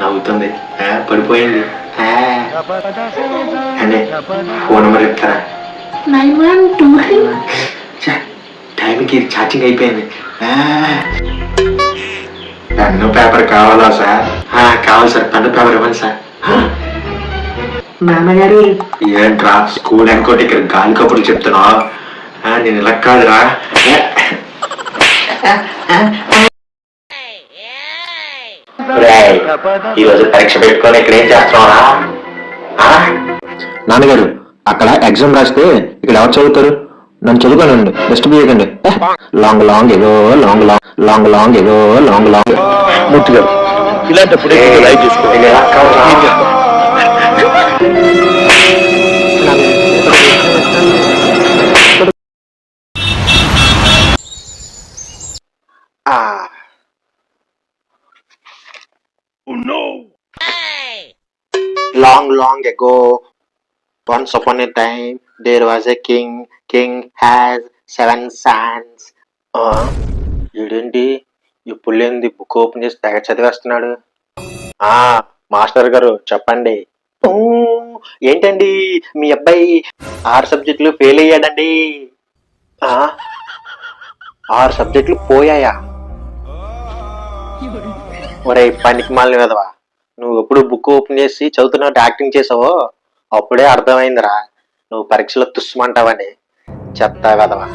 నవ్వుతుంది. ఆ, పడిపోయింది. ఫోన్ నెంబర్ చెప్తారా? నైన్ వన్ టూ టైంకి ఛార్జింగ్ అయిపోయింది. ఆ. పెన్ను పేపర్ కావాలా సార్? ఆ, కావాలి సార్. పెన్ను పేపర్ ఇవ్వండి సార్. నాన్నగారు ఏంట్రా స్కూల్ అనుకోటి ఇక్కడ గాలి కబుర్లు చెప్తున్నావు? ఆ, నేను ఇలా కాదురా. ఈరోజు పరీక్ష పెట్టుకొని ఇక్కడ ఏం చేస్తున్నావురా? ఆ? నాన్నగారు అక్కడ ఎగ్జామ్ రాస్తే ఇక్కడ ఎవరు చదువుతారు? నన్ను చదువుకోనండి బెస్ట్ బియ్యకండి లాంగ్ లాంగ్ ఏదో లాంగ్ లాంగ్ లాంగ్ లాంగ్ ఏదో లాంగ్ లాంగ్. మూర్తి గారు ఇలాంటప్పుడే light Hey! Long, long ago, once upon a time, there was a king. King has seven sons. Uh, ఏంటి? ఇప్పుడు లేనిది బుక్ ఓపెన్ చేసి తెగ చదివేస్తున్నాడు. ఆ మాస్టర్ గారు చెప్పండి. ఏంటండి? మీ అబ్బాయి ఆరు సబ్జెక్టులు ఫెయిల్ అయ్యాడండి. ఆరు సబ్జెక్టులు పోయాయా? ఒరే పనికి మాలిన విధవా. నువ్వు ఎప్పుడు బుక్ ఓపెన్ చేసి చదువుతున్నట్టు యాక్టింగ్ చేసావో అప్పుడే అర్థమైందిరా. నువ్వు పరీక్షలో తుస్సుమంటావని. చెప్తా కదవా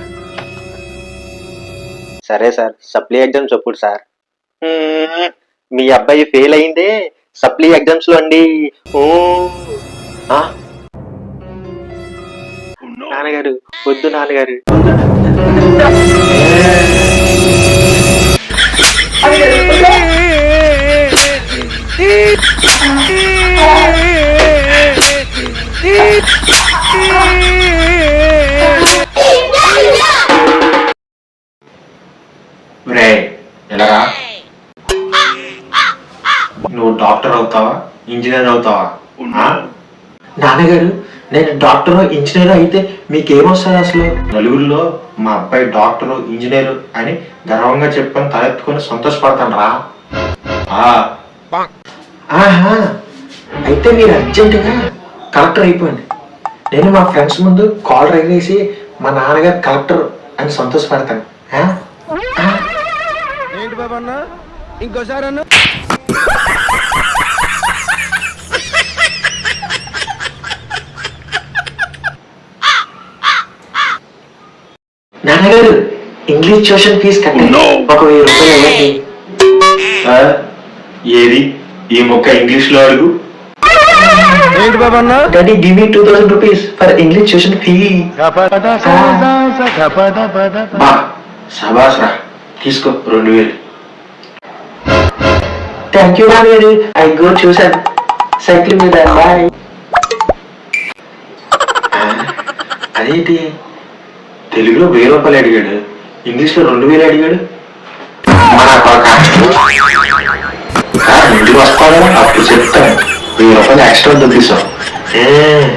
సరే సార్ సప్లీ ఎగ్జామ్స్ ఎప్పుడు సార్. మీ అబ్బాయి ఫెయిల్ అయిందే సప్లీ ఎగ్జామ్స్లో అండి నాన్నగారు వద్దు నాన్నగారు. నువ్వు డాక్టర్ అవుతావా? ఇంజనీర్ అవుతావా? నాన్నగారు నేను డాక్టర్ ఇంజనీర్ అయితే మీకేమొస్తుంది అసలు? నలుగురిలో మా అబ్బాయి డాక్టర్ ఇంజనీర్ అని గర్వంగా చెప్పని తలెత్తుకొని సంతోషపడతాను రా ఆహా. అయితే మీరు అర్జెంటుగా కలెక్టర్ అయిపోయింది నేను మా ఫ్రెండ్స్ ముందు కాల్ రైగేసి మా నాన్నగారు కలెక్టర్ అని సంతోషపడతాను? ఏంటి బాబు అన్న? ఇంకోసారి నాన్నగారు ఇంగ్లీష్ ట్యూషన్ ఫీజు కట్టండి ఒక వెయ్యి రూపాయలు ఇవ్వండి. ఏది? ఈ మొక్క ఇంగ్లీష్లో అడుగు. ఏంటి బాబు అన్న daddy give me two thousand rupees for English tuition fee బా శబాస్ రా తీసుకో రెండు వేలు. థ్యాంక్ యూ నాన్నగారు. ఐ గో చూసాను సైకిల్ మీద బాయ్ అదేంటి? తెలుగులో వెయ్యి రూపాయలు అడిగాడు. ఇంగ్లీష్లో రెండు వేలు అడిగాడు. మన కొడుకా. ఇంటికి వస్తాను అప్పుడు చెప్తాను. వెయ్యి రూపాయలు ఎక్స్ట్రా ఏ